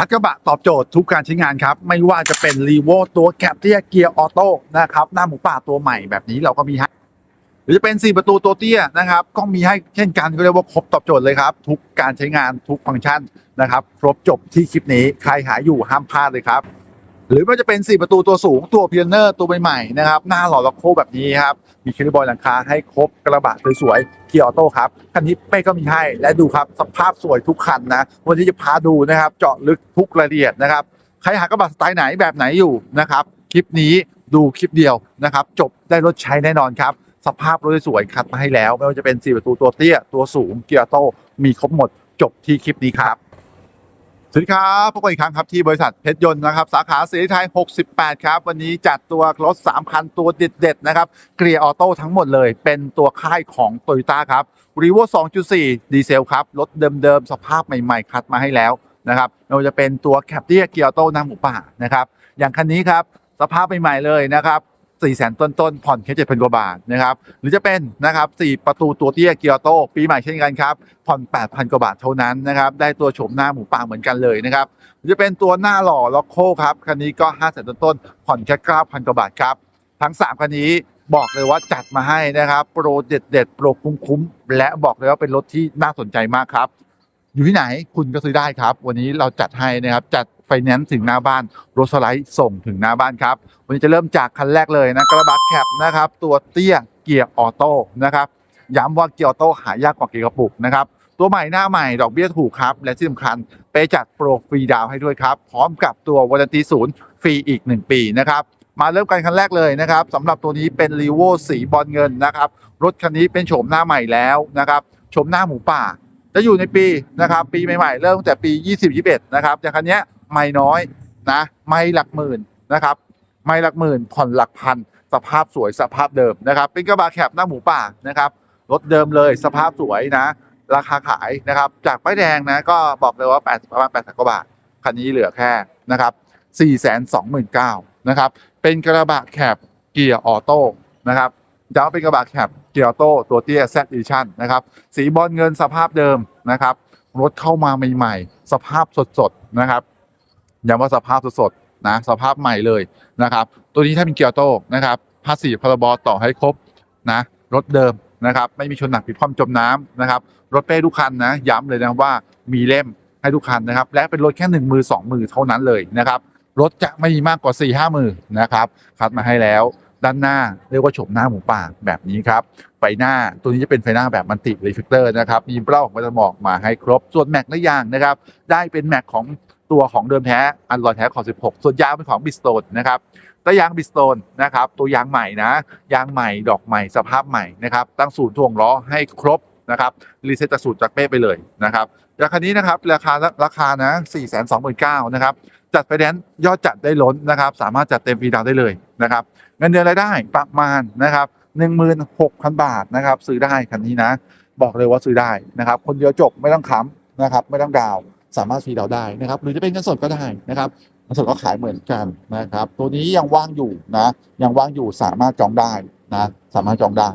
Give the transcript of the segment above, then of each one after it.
คัดกระบะตอบโจทย์ทุกการใช้งานครับ ไม่ว่าจะเป็นรีโวตัวแคปเตียเกียร์ออโต้นะครับ หน้าหมูป่าตัวใหม่แบบนี้เราก็มีให้หรือจะเป็น 4 ประตูตัวเตี้ยนะครับ ก็มีให้เช่นกันก็เรียกว่าครบตอบโจทย์เลยครับ ทุกการใช้งานทุกฟังก์ชันนะครับ ครบจบที่คลิปนี้ใครหาอยู่ห้ามพลาดเลยครับ หรือว่าจะเป็น 4 ประตูตัวสูงตัวเพียเนอร์ตัวใหม่ๆนะครับหน้าหล่อล็อกโคแบบนี้ครับ มีเคลิบอยหลังคาให้ครบกระบะสวยๆเกียร์ออโต้ครับ คันนี้เป้ก็มีให้และดูครับสภาพสวยทุกคันนะ วันนี้จะพาดูนะครับ เจาะลึกทุกรายละเอียดนะครับ ใครหากระบะสไตล์ไหนแบบไหนอยู่นะครับ คลิปนี้ดูคลิปเดียวนะครับ จบได้รถใช้แน่นอนครับ สภาพรถสวยคัดมาให้แล้ว ไม่ว่าจะเป็น 4 ประตูตัวเตี้ยตัวสูงเกียร์ออโต้มีครบหมดจบที่คลิปนี้ครับ สวัสดีครับพบกันอีกครั้งครับที่บริษัทเพชรยนต์นะครับ สาขาศรีไทย 68 ครับ วันนี้จัดตัวรถ 3 คันตัวเด็ด ๆ นะครับ เกียร์ออโต้ทั้งหมดเลย เป็นตัวค่ายของ t o y ยต้าครับรีโว2.4 ดีเซลครับ รถเดิม ๆ สภาพใหม่ ๆ คัดมาให้แล้วนะครับไม่ว่าจะเป็นตัวแคปเตียเกียร์ออโต้น้าหมูป่านะครับ อย่างคันนี้ครับ สภาพใหม่ ๆ เลยนะครับ 4แสนต้นๆผ่อนแค่7,000กว่าบาทนะครับหรือจะเป็นนะครับ4ประตูตัวเตี้ยเกียร์โตปีใหม่เช่นกันครับผ่อน 8,000 กว่าบาทเท่านั้นนะครับได้ตัวโฉมหน้าหมูป่าเหมือนกันเลยนะครับหรือจะเป็นตัวหน้าหล่อล็อกโคครับคันนี้ก็5แสนต้นๆผ่อนแค่9,000 กว่าบาทครับทั้ง3คันนี้บอกเลยว่าจัดมาให้นะครับโปรเด็ดๆโปรคุ้มๆและบอกเลยว่าเป็นรถที่น่าสนใจมากครับ อยู่ที่ไหนคุณก็ซื้อได้ครับ วันนี้เราจัดให้นะครับจัด ไฟแนนซ์ถึงหน้าบ้านรถสไลด์ส่งถึงหน้าบ้านครับ วันนี้จะเริ่มจากคันแรกเลยนะกระบะแคปนะครับตัวเตี้ยเกียร์ออโต้นะครับย้ำว่าเกียร์ออโต้หายากกว่าเกียร์กระปุกนะครับตัวใหม่หน้าใหม่ดอกเบี้ยถูกครับ และที่สำคัญไปจัดโปรฟรีดาวให้ด้วยครับ พร้อมกับตัววารันตีศูนย์ฟรีอีก 1 ปีนะครับมาเริ่มกันคันแรกเลยนะครับสำหรับตัวนี้เป็นรีโวสีบอลเงินนะครับรถคันนี้เป็นโฉมหน้าใหม่แล้วนะครับโฉมหน้าหมูป่า จะอยู่ในปีนะครับปีใหม่ๆ เริ่มตั้งแต่ปี 2021 นะครับอย่างคันนี้ ไม่น้อยนะไม่หลักหมื่นนะครับไม่หลักหมื่นผ่อนหลักพันสภาพสวยสภาพเดิมนะครับเป็นกระบะแคบหน้าหมูป่านะครับรถเดิมเลยสภาพสวยนะ ราคาขายนะครับจากป้ายแดงนะก็บอกเลยว่า8ประมาณ8แสนกว่าบาทคันนี้เหลือแค่นะครับ4 2 9 0 0 0นะครับเป็นกระบะแคบเกียร์ออโต้นะครับจะเป็นกระบะแคบเกียร์ออโต้ตัวเตี้ย Z Edition นะครับสีบอลเงินสภาพเดิมนะครับรถเข้ามาใหม่ ๆ สภาพสดๆนะครับ ย้ำว่าสภาพสดๆนะสภาพใหม่เลยนะครับ ตัวนี้ถ้าเป็นเกียร์โต้นะครับภาษีพรบต่อให้ครบนะรถเดิมนะครับไม่มีชนหนักผิดคว่ำจมน้ำนะครับรถเป้ทุกคันนะย้ำเลยนะว่ามีเล่มให้ทุกคันนะครับ และเป็นรถแค่หนึ่งมือสองมือเท่านั้นเลยนะครับรถจะไม่มีมากกว่า4ี่ห้ามือนะครับคัดมาให้แล้วด้านหน้าเรียกว่าโฉมหน้าหมูป่าแบบนี้ครับไฟหน้าตัวนี้จะเป็นไฟหน้าแบบมันติรีเฟกเตอร์นะครับมีเปล้าของมันจะหมอกมาให้ครบส่วนแม็กและยางนะครับได้เป็นแม็กของ ตัวของเดิมแท้อันลอยแท้ของ 16 ส่วนยางเป็นของบิสโตนนะครับแต่ยางบิสโตนนะครับ ตัวยางใหม่นะยางใหม่ดอกใหม่สภาพใหม่นะครับ ตั้งศูนย์ถ่วงล้อให้ครบนะครับรีเซ็ตจากสูตรจากเป้ไปเลยนะครับราคานี้นะครับราคาราคานะ 4 2 9 0 0 0นะครับจัดไฟแนนซ์ยอดจัดได้ล้นนะครับ สามารถจัดเต็มฟรีดาวได้เลยนะครับเงินเดือนรายได้ประมาณนะครับ16,000 บาทนะครับ ซื้อได้คันนี้นะ บอกเลยว่าซื้อได้นะครับ คนเดียวจบไม่ต้องค้ำนะครับ ไม่ต้องดาวน์ สามารถฟรีดาวได้นะครับหรือจะเป็นเงินสดก็ได้นะครับเงินสดก็ขายเหมือนกันนะครับ ตัวนี้ยังว่างอยู่นะยังว่างอยู่สามารถจองได้นะสามารถจองได้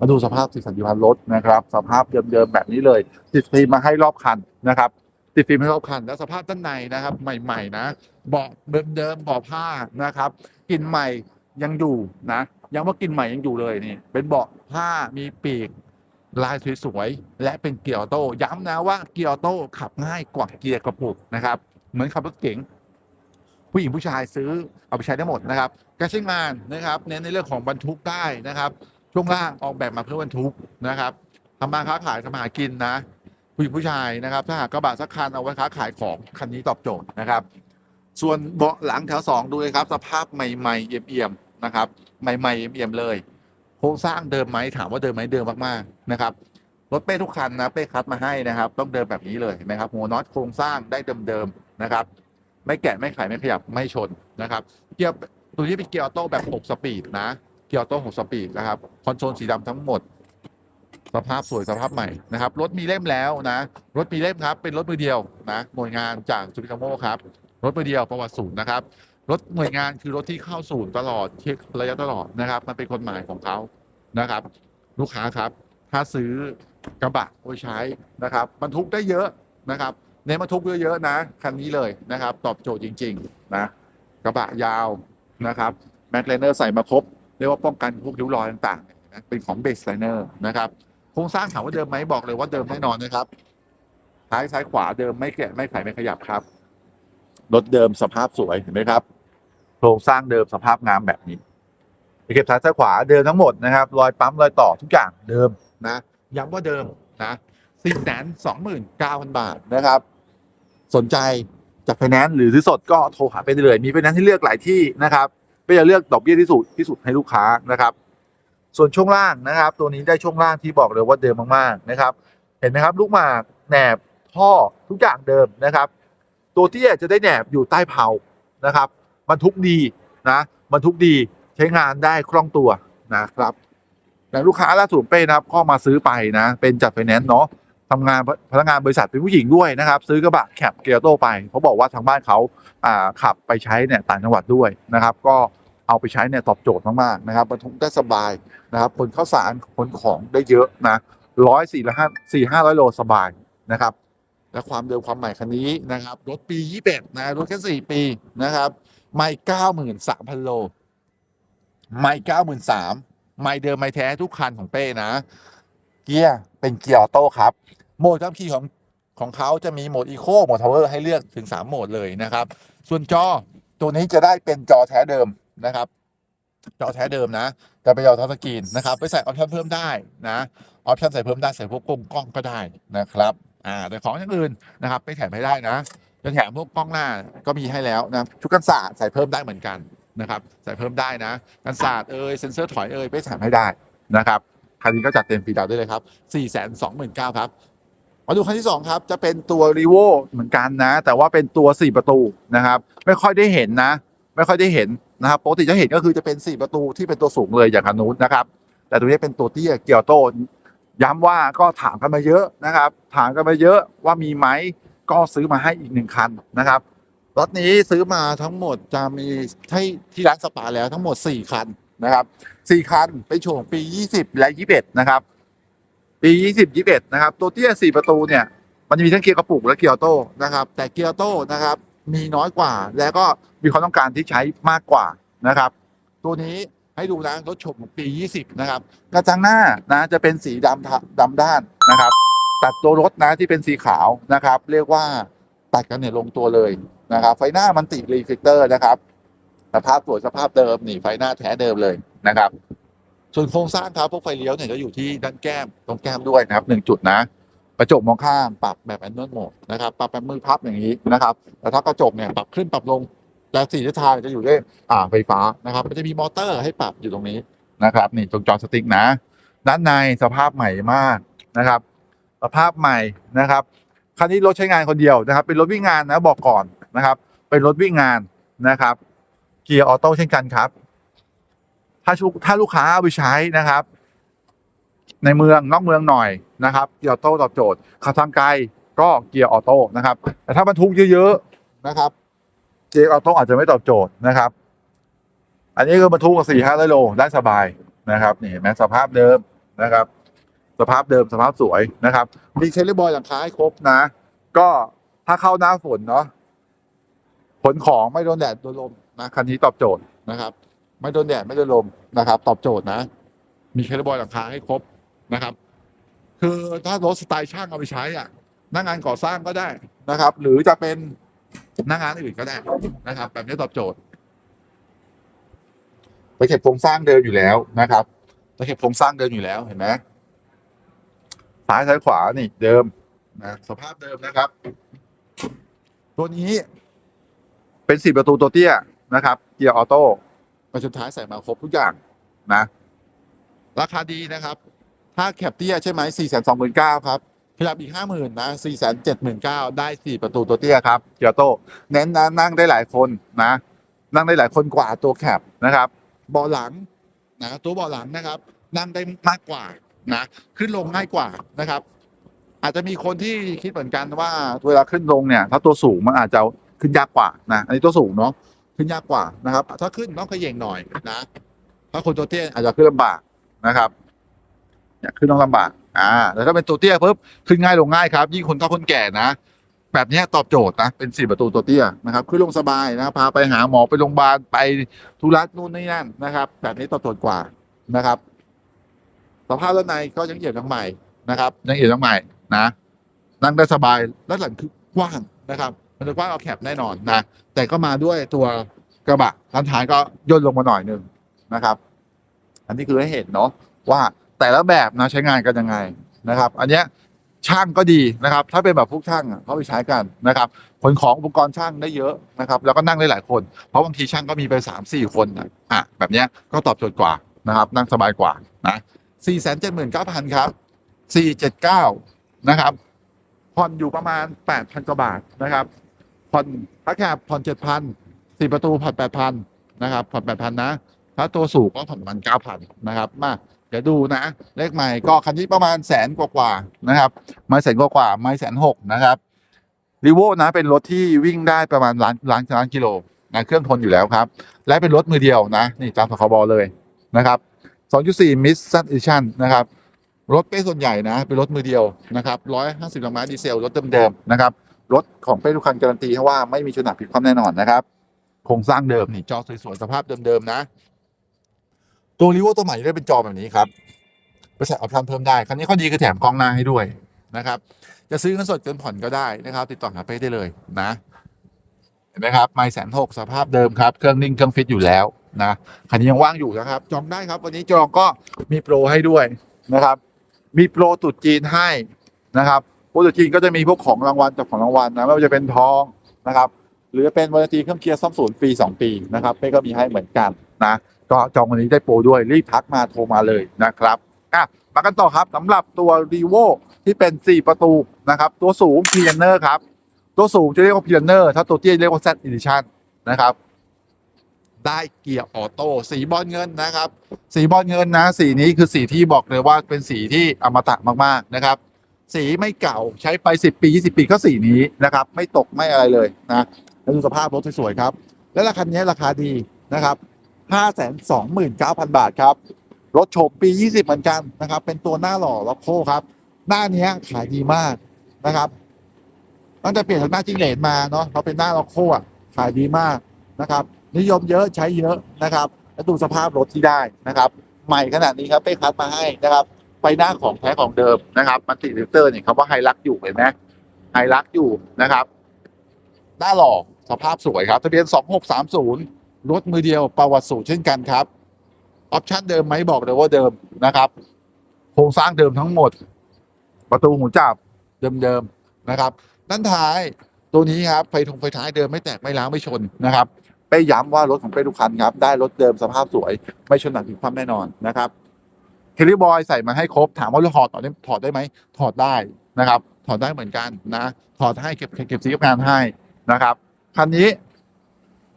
มาดูสภาพสีสันดีพันรถนะครับ สภาพเดิมๆแบบนี้เลยติดฟิล์มมาให้รอบคันนะครับติดฟิล์มให้รอบคัน แล้วสภาพด้านในนะครับ ใหม่ๆนะเบาะเดิมๆเบาะผ้านะครับกลิ่นใหม่ยังอยู่นะยังว่ากลิ่นใหม่ยังอยู่เลยนี่เป็นเบาะผ้ามีปีก ลายสวยๆ และเป็นเกียร์ออโต้ย้ำนะว่าเกียร์ออโต้ขับง่ายกว่าเกียร์กระปุกนะครับ เหมือนขับรถเก๋งผู้หญิงผู้ชายซื้อเอาไปใช้ได้หมดนะครับ การใช้งานนะครับเน้นในเรื่องของบรรทุกได้นะครับช่วงล่างออกแบบมาเพื่อบรรทุกนะครับทำมาค้าขายทำมาหากินนะผู้หญิงผู้ชายนะครับ ถ้าหากกระบะสักคันเอาไว้ค้าขายของคันนี้ตอบโจทย์นะครับ ส่วนเบาะหลังแถวสองดูเลยครับ สภาพใหม่ๆเอี่ยมๆนะครับ ใหม่ๆเอี่ยมๆเลย โครงสร้างเดิมไหมถามว่าเดิมไหมเดิมมากๆนะครับรถเป้ทุกคันนะเป้คัดมาให้นะครับ ต้องเดิมแบบนี้เลยนะครับหัวน็อตโครงสร้างได้เดิมๆนะครับ ไม่แกะไม่ไขไม่ขยับไม่ชนนะครับ เกียร์ตัวนี้เป็นเกียร์ออโต้แบบ 6 สปีดนะ เกียร์ออโต้6สปีดนะครับ คอนโซลสีดำทั้งหมด สภาพสวยสภาพใหม่นะครับ รถมีเล่มแล้วนะ รถมีเล่มครับ เป็นรถมือเดียวนะหน่วยงานจากจูบิคาโมครับ รถมือเดียวประวัติศูนย์นะครับ รถหน่วยงานคือรถที่เข้าศูนย์ตลอดเช็คระยะตลอดนะครับ มันเป็นกฎหมายของเขานะครับ ลูกค้าครับถ้าซื้อกระบะไว้ใช้นะครับบรรทุกได้เยอะนะครับเน้นบรรทุกเยอะๆนะคันนี้เลยนะครับ ตอบโจทย์จริง ๆ นะ กระบะยาวนะครับแม็กไลเนอร์ใส่มาครบเรียกว่าป้องกันพวกริ้วรอยต่างๆนะเป็นของเบสไลเนอร์นะครับโครงสร้างถามว่าเดิมไหมบอกเลยว่าเดิมแน่นอนนะครับท้ายซ้ายขวาเดิมไม่แกะไม่ไขไม่ขยับครับรถเดิมสภาพสวยเห็นไหมครับ โครงสร้างเดิมสภาพงามแบบนี้เก็บท้ายซ้ายขวาเดิมทั้งหมดนะครับ รอยปั๊มรอยต่อทุกอย่างเดิมนะย้ำว่าเดิมนะสี่แสนสองหมื่นเก้าพันบาทนะครับ สนใจจากไฟแนนซ์หรือซื้อสดก็โทรหาไปได้เลย มีไฟแนนซ์ให้เลือกหลายที่นะครับก็จะเลือกดอกเบี้ยที่สุดที่สุดให้ลูกค้านะครับ ส่วนช่วงล่างนะครับ ตัวนี้ได้ช่วงล่างที่บอกเลยว่าเดิมมากๆนะครับ เห็นไหมครับ ลูกหมากแหนบท่อทุกอย่างเดิมนะครับ ตัวเตี้ยจะได้แหนบอยู่ใต้เผานะครับ บรรทุกดีนะบรรทุกดีใช้งานได้คล่องตัวนะครับอย่างลูกค้าล่าสุดเป้นะครับก็มาซื้อไปนะ เป็นจัดไฟแนนซ์เนาะทำงานพนักงานบริษัทเป็นผู้หญิงด้วยนะครับ ซื้อกระบะแคปเกียร์โตไปเขาบอกว่าทางบ้านเขาอ่าขับไปใช้เนี่ยต่างจังหวัดด้วยนะครับ ก็เอาไปใช้เนี่ยตอบโจทย์มากๆนะครับบรรทุกได้สบายนะครับขนข้าวสารขนของได้เยอะนะร้อยสี่ละห้าสี่ห้าร้อยโลสบายนะครับ และความเดิมความใหม่คันนี้นะครับรถปี21นะรถแค่4ปีนะครับ ไม่93,000โล ไม่93,000ไม่เดิมไม่แท้ทุกคันของเป้นะ เกียร์เป็นเกียร์ออโต้ครับ โหมดขับขี่ของของเขาจะมีโหมดอีโคโหมดทาวเวอร์ให้เลือกถึง 3 โหมดเลยนะครับ ส่วนจอตัวนี้จะได้เป็นจอแท้เดิมนะครับ จอแท้เดิมนะแต่เป็นจอทัชสกรีนนะครับไปใส่ออปชั่นเพิ่มได้นะออปชั่นใส่เพิ่มได้ใส่พวกกล้องกล้องก็ได้นะครับอ่าแต่ของอย่างอื่นนะครับไม่แถมให้ได้นะ จะแถมพวกกล้องหน้าก็มีให้แล้วนะชุดกันศาสตร์ใส่เพิ่มได้เหมือนกันนะครับ ใส่เพิ่มได้นะกันศาสตร์เอ่ยเซนเซอร์ถอยเอ่ยไม่แถมให้ได้นะครับคันนี้ก็จัดเต็มฟรีดาวได้เลยครับ 4 2 9 0 0 0ครับมาดูคันที่ 2 ครับ จะเป็นตัวรีโวเหมือนกันนะ แต่ว่าเป็นตัว 4 ประตูนะครับ ไม่ค่อยได้เห็นนะ ไม่ค่อยได้เห็นนะครับปกติจะเห็นก็คือจะเป็น 4 ประตูที่เป็นตัวสูงเลยอย่างคันนู้นนะครับ แต่ตัวนี้เป็นตัวเตี้ยเกียร์โต ย้ำว่าก็ถามกันมาเยอะนะครับ ถามกันมาเยอะว่ามีไหม ก็ซื้อมาให้อีกหนึ่งคันนะครับรถนี้ซื้อมาทั้งหมดจะมีที่ที่ร้านสปาแล้วทั้งหมด 4 คันนะครับ 4 คันเป็นโฉมปี 20 และ 21 นะครับ ปี 20 21 นะครับ ตัวเตี้ย4 ประตูเนี่ย มันจะมีทั้งเกียร์กระปุกและเกียร์ออโต้นะครับ แต่เกียร์ออโต้นะครับ มีน้อยกว่า แล้วก็มีความต้องการที่ใช้มากกว่านะครับ ตัวนี้ให้ดูนะรถโฉมปี 20 นะครับ กระจังหน้านะจะเป็นสีดำทะดำด้านนะครับ ตัดตัวรถนะที่เป็นสีขาวนะครับ เรียกว่าตัดกันเนี่ยลงตัวเลยนะครับ ไฟหน้ามันติดรีเฟกเตอร์นะครับสภาพสวยสภาพเดิมนี่ไฟหน้าแท้เดิมเลยนะครับ ส่วนโครงสร้างครับพวกไฟเลี้ยวเนี่ยก็อยู่ที่ด้านแก้มตรงแก้มด้วยนะครับหนึ่งจุดนะกระจกมองข้ามปรับแบบแอนนวลโหมดนะครับปรับแบบมือพับอย่างนี้นะครับแต่ถ้ากระจกเนี่ยปรับขึ้นปรับลงแต่สีทิศทางจะอยู่ด้วยอ่าไฟฟ้านะครับมันจะมีมอเตอร์ให้ปรับอยู่ตรงนี้นะครับ นี่ตรงจอสติ๊กนะ ด้านในสภาพใหม่มากนะครับ สภาพใหม่นะครับคันนี้รถใช้งานคนเดียวนะครับ เป็นรถวิ่งงานนะบอกก่อนนะครับ เป็นรถวิ่งงานนะครับ เกียร์ออโต้เช่นกันครับ ถ้าชุถ้าลูกค้าเอาไปใช้นะครับ ในเมืองนอกเมืองหน่อยนะครับ เกียร์ออโต้ตอบโจทย์ขับทางไกลก็เกียร์ออโต้นะครับ แต่ถ้าบรรทุกเยอะๆนะครับเกียร์ออโต้อาจจะไม่ตอบโจทย์นะครับ อันนี้คือบรรทุกสี่ห้าร้อยโลได้สบายนะครับนี่เห็นไหมสภาพเดิมนะครับ สภาพเดิมสภาพสวยนะครับ มีเชลลี่บอยหลังคาให้ครบนะ ก็ถ้าเข้าหน้าฝนเนาะขนของไม่โดนแดดโดนลมนะคันนี้ตอบโจทย์นะครับ ไม่โดนแดดไม่โดนลมนะครับ ตอบโจทย์นะ มีเชลลี่บอยหลังคาให้ครบนะครับ คือถ้ารถสไตล์ช่างเอาไปใช้อะหน้างานก่อสร้างก็ได้นะครับ หรือจะเป็นหน้างานอื่นก็ได้นะครับ แบบนี้ตอบโจทย์ไปเก็บโครงสร้างเดิมอยู่แล้วนะครับไปเก็บโครงสร้างเดิมอยู่แล้วเห็นไหม ซ้ายซ้ายขวานี่เดิมนะสภาพเดิมนะครับ ตัวนี้เป็นสี่ประตูตัวเตี้ยนะครับ เกียร์ออโต้กระชุดท้ายใส่มาครบทุกอย่างนะ ราคาดีนะครับ ถ้าแคปเตี้ยใช่ไหมสี่แสนสองหมื่นเก้าครับขยับอีกห้าหมื่นนะสี่แสนเจ็ดหมื่นเก้าได้สี่ประตูตัวเตี้ยครับเกียร์โต้เน้นนะนั่งได้หลายคนนะ นั่งได้หลายคนกว่าตัวแคปนะครับเบาะหลังนะตัวเบาะหลังนะครับ นั่งได้มากกว่า นะขึ้นลงง่ายกว่านะครับ อาจจะมีคนที่คิดเหมือนกันว่าเวลาขึ้นลงเนี่ย ถ้าตัวสูงมันอาจจะขึ้นยากกว่านะอันนี้ตัวสูงเนาะขึ้นยากกว่านะครับ ถ้าขึ้นต้องขย่งหน่อยนะถ้าคนตัวเตี้ยอาจจะขึ้นลำบากนะครับเนี่ยขึ้นต้องลำบากอ่าแต่ถ้าเป็นตัวเตี้ยปุ๊บขึ้นง่ายลงง่ายครับ ยิ่งคนเฒ่าคนแก่นะแบบนี้ตอบโจทย์นะเป็นสี่ประตูตัวเตี้ยนะครับขึ้นลงสบายนะพาไปหาหมอไปโรงพยาบาลไปธุระนู่นนี่นั่นนะครับ แบบนี้ตอบโจทย์กว่านะครับ สภาพด้านในก็ยังเหยียบทั้งใหม่นะครับยังเหยียบทั้งใหม่นะนั่งได้สบายด้านหลังคือกว้างนะครับ มันจะกว้างเอาแคบแน่นอนนะแต่ก็มาด้วยตัวกระบะด้านท้ายก็ย่นลงมาหน่อยหนึงนะครับ อันนี้คือให้เห็นเนาะว่าแต่ละแบบนะใช้งานกันยังไงนะครับ อันเนี้ยช่างก็ดีนะครับ ถ้าเป็นแบบพวกช่างเขาไปใช้กันนะครับขนของอุปกรณ์ช่างได้เยอะนะครับ แล้วก็นั่งได้หลายคน เพราะบางทีช่างก็มีไปสามสี่คนอะแบบเนี้ยก็ตอบโจทย์กว่านะครับ นั่งสบายกว่านะ สี่แสนเจ็ดหมื่นเก้าพันครับสี่เจ็ดเก้านะครับ ผ่อนอยู่ประมาณแปดพันกว่าบาทนะครับ ผ่อนถ้าแคบผ่อนเจ็ดพันสี่ประตูผ่อนแปดพันนะครับ ผ่อนแปดพันนะ ถ้าตัวสูงก็ผ่อนประมาณเก้าพันนะครับ มา เดี๋ยวดูนะ เลขใหม่ก็คันนี้ประมาณแสนกว่าๆนะครับ ไม่แสนกว่าๆไม่แสนหกนะครับรีโวนะเป็นรถที่วิ่งได้ประมาณล้านล้านล้านกิโลนะเครื่องทนอยู่แล้วครับ และเป็นรถมือเดียวนะ นี่ตามสคบเลยนะครับ 2.4 Miss Sun Edition นะครับ รถเป้ส่วนใหญ่นะ เป็นรถมือเดียวนะครับ150แรงม้าดีเซล รถเดิมๆนะครับ รถของเป้ทุกคันการันตีว่าไม่มีชนหนักผิดความแน่นอนนะครับ โครงสร้างเดิมนี่จอสวยๆสภาพเดิมๆนะ ตัวรีโวตัวใหม่ได้เป็นจอแบบนี้ครับไปใส่ออปชั่นเพิ่มได้ คันนี้ข้อดีคือแถมกล้องหน้าให้ด้วยนะครับ จะซื้อเงินสดเกินผ่อนก็ได้นะครับ ติดต่อหาเป้ได้เลยนะ เห็นไหมครับ ไม่แสนหกสภาพเดิมครับ เครื่องนิ่งเครื่องฟิตอยู่แล้ว นะคันนี้ยังว่างอยู่นะครับ จองได้ครับ วันนี้จองก็มีโปรให้ด้วยนะครับ มีโปรตุดจีนให้นะครับโปรตุดจีนก็จะมีพวกของรางวัลจากของรางวัลนะไม่ว่าจะเป็นทองนะครับหรือเป็นวันตีเครื่องเกียร์ซ่อมศูนย์ฟรีสองปีนะครับเป้ก็มีให้เหมือนกันนะก็จองวันนี้ได้โปรด้วยรีบทักมาโทรมาเลยนะครับอะมากันต่อครับสำหรับตัวรีโวที่เป็น 4 ประตูนะครับตัวสูงพีเนอร์ครับตัวสูงจะเรียกว่าพีเนอร์ถ้าตัวเตี้ยเรียกว่า Z Edition นะครับ ได้เกียร์ออโต้สีบอลเงินนะครับ สีบอลเงินนะ สีนี้คือสีที่บอกเลยว่าเป็นสีที่อมตะมากๆนะครับ สีไม่เก่าใช้ไป 10 ปี 20 ปีก็สีนี้นะครับ ไม่ตกไม่อะไรเลยนะแล้วดูสภาพรถสวยๆครับ และราคานี้ราคาดีนะครับ 529,000 บาทครับ รถโฉบปี 20 เหมือนกันนะครับ เป็นตัวหน้าหล่อล็อกโคครับ หน้านี้ขายดีมากนะครับตั้งแต่เปลี่ยนจากหน้าจิงเหลนมาเนาะเขาเป็นหน้าล็อกโคอะขายดีมากนะครับ นิยมเยอะใช้เยอะนะครับ และดูสภาพรถที่ได้นะครับ ใหม่ขนาดนี้ครับเป้คัดมาให้นะครับไปหน้าของแท้ของเดิมนะครับมันติดลิฟเตอร์เนี่ยคำว่าไฮลักอยู่เห็นไหมไฮลักอยู่นะครับ หน้าหล่อสภาพสวยครับทะเบียน 2630 รถมือเดียวประวัติสูตรเช่นกันครับออปชั่นเดิมไหมบอกเลยว่าเดิมนะครับโครงสร้างเดิมทั้งหมด ประตูหูจับเดิมๆนะครับด้านท้ายตัวนี้ครับไฟทงไฟท้ายเดิมไม่แตกไม่ล้างไม่ชนนะครับ ไปย้ำว่ารถของเป้ทุกคันครับ ได้รถเดิมสภาพสวย ไม่ชนหนักถึงความแน่นอนนะครับเทลิบอยใส่มาให้ครบ ถามว่าถอดถอดได้ถอดได้ไหมถอดได้นะครับ ถอดได้เหมือนกันนะถอดให้เก็บเก็บสีกับงานให้นะครับคันนี้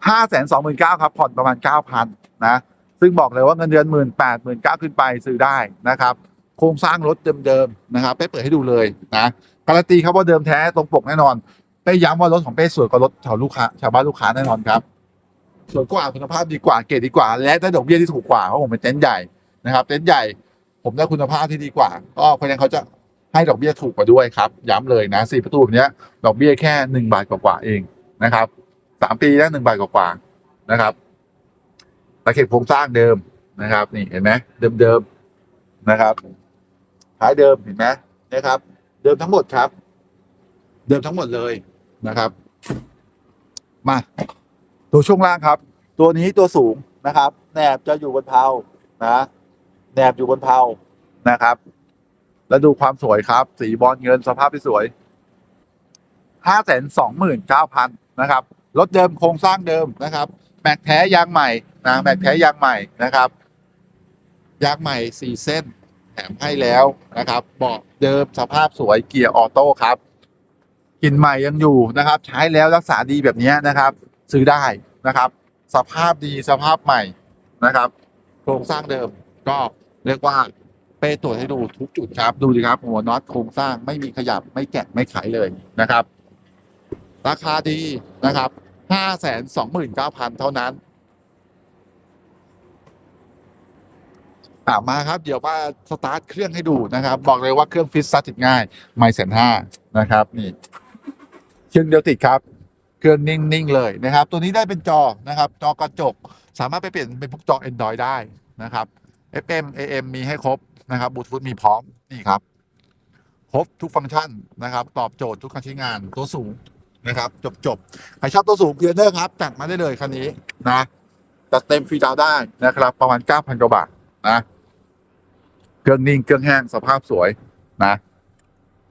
ห้าแสนสองหมื่นเก้าครับ ผ่อนประมาณเก้าพันนะ ซึ่งบอกเลยว่าเงินเดือนหมื่นแปดหมื่นเก้าขึ้นไปซื้อได้นะครับ โครงสร้างรถเดิมๆนะครับไปเปิดให้ดูเลยนะการันตีครับว่าเดิมแท้ตรงปกแน่นอนไปย้ำว่ารถของเป้สวยกว่ารถชาวลูกค้าชาวบ้านลูกค้าแน่นอนครับ สวยกว่าคุณภาพดีกว่าเกรดดีกว่า และได้ดอกเบี้ยที่ถูกกว่าเพราะผมเป็นเต็นท์ใหญ่นะครับเต็นท์ใหญ่ผมได้คุณภาพที่ดีกว่าก็เพราะฉะนั้นเขาจะให้ดอกเบี้ยถูกกว่าด้วยครับ ย้ำเลยนะสี่ประตูแบบนี้ดอกเบี้ยแค่หนึ่งบาทกว่าๆเองนะครับสามปีได้หนึ่งบาทกว่าๆนะครับตะเข็บโครงสร้างเดิมนะครับ นี่เห็นไหมเดิมๆนะครับท้ายเดิมเห็นไหมนะครับ เดิมทั้งหมดครับ เดิมทั้งหมดเลยนะครับ มา ตัวช่วงล่างครับ ตัวนี้ตัวสูงนะครับแหนบจะอยู่บนเพลานะแหนบอยู่บนเพลานะครับ แล้วดูความสวยครับ สีบอลเงินสภาพที่สวยห้าแสนสองหมื่นเก้าพันนะครับรถเดิมโครงสร้างเดิมนะครับแม็กแท้ยางใหม่นะแม็กแท้ยางใหม่นะครับยางใหม่สี่เส้น แถมให้แล้วนะครับเบาะเดิมสภาพสวยเกียร์ออโต้ครับกลิ่นใหม่ยังอยู่นะครับ ใช้แล้วรักษาดีแบบนี้นะครับ ซื้อได้นะครับ สภาพดีสภาพใหม่นะครับ โครงสร้างเดิมก็เรียกว่าเป้ตรวจให้ดูทุกจุดครับดูดิครับ หัวน็อตโครงสร้างไม่มีขยับไม่แกะไม่ไขเลยนะครับ ราคาดีนะครับห้าแสนสองหมื่นเก้าพันเท่านั้นอ่ามาครับ เดี๋ยวมาสตาร์ทเครื่องให้ดูนะครับ บอกเลยว่าเครื่องฟิตซัดติดง่าย ไม่แสนห้านะครับ นี่เครื่องเดียวติดครับ เครื่องนิ่งๆเลยนะครับ ตัวนี้ได้เป็นจอนะครับ จอกระจก สามารถไปเปลี่ยนเป็นพวกจอ Android ได้นะครับ FM AM มีให้ครบนะครับบลูทูธมีพร้อมนี่ครับ ครบทุกฟังก์ชันนะครับ ตอบโจทย์ทุกการใช้งานตัวสูงนะครับ จบจบๆใครชอบตัวสูงเพียเนอร์ครับจัดมาได้เลยคันนี้นะจัดเต็มฟรีดาวได้นะครับ ประมาณ 9,000กว่าบาทนะเครื่องนิ่งเครื่องแห้งสภาพสวยนะ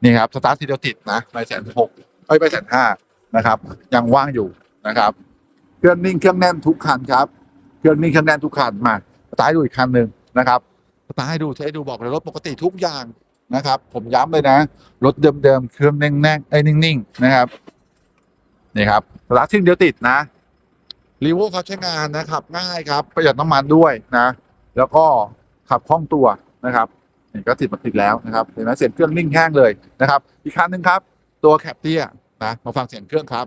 นี่ครับ สตาร์ททีเดียวติดนะใบแสนหกเอ้ใบแสนห้า นะครับ ยังว่างอยู่นะครับเครื่องนิ่งเครื่องแน่นทุกคันครับเครื่องนิ่งเครื่องแน่นทุกคันมาสตาร์ดูอีกคันหนึ่งนะครับสตาร์ดูเทสให้ดูบอกเลยรถปกติทุกอย่างนะครับ ผมย้ำเลยนะ รถเดิมๆเครื่องแน่งๆไอ้นิ่งๆนะครับนี่ครับร์ททิ้งเดียวติดนะรีโวเขาใช้งานนะครับง่ายครับ ประหยัดน้ำมันด้วยนะ แล้วก็ขับคล่องตัวนะครับนี่ก็ติดมาติดแล้วนะครับเห็นไหมเสียงเครื่องนิ่งแห้งเลยนะครับ อีกคันหนึ่งครับ ตัวแคปเตีย นะมาฟังเสียงเครื่องครับ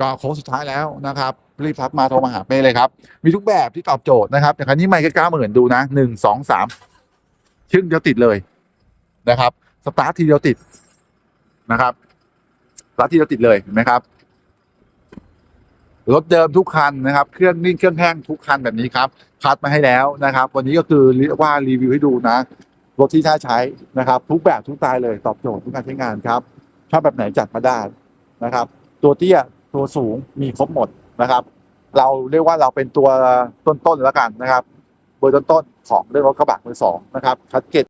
ก็โค้งสุดท้ายแล้วนะครับรีบทักมาโทรมาหาเป้เลยครับ มีทุกแบบที่ตอบโจทย์นะครับอย่างคันนี้ไม่ก็เก้าหมื่นดูนะหนึ่งสองสามชึ่งเดียวติดเลยนะครับสตาร์ททีเดียวติดนะครับสตาร์ททีเดียวติดเลยเห็นไหมครับรถเดิมทุกคันนะครับ เครื่องนิ่งเครื่องแห้งทุกคันแบบนี้ครับ คัดมาให้แล้วนะครับ วันนี้ก็คือเรียกว่ารีวิวให้ดูนะ รถที่น่าใช้นะครับ ทุกแบบทุกสไตล์เลยตอบโจทย์ทุกการใช้งานครับ ชอบแบบไหนจัดมาได้นะครับ ตัวเตี้ยตัวสูงมีครบหมดนะครับ เราเรียกว่าเราเป็นตัวต้นๆแล้วกันนะครับ เบอร์ต้นๆของเรื่องรถกระบะมือสองนะครับคัดเกต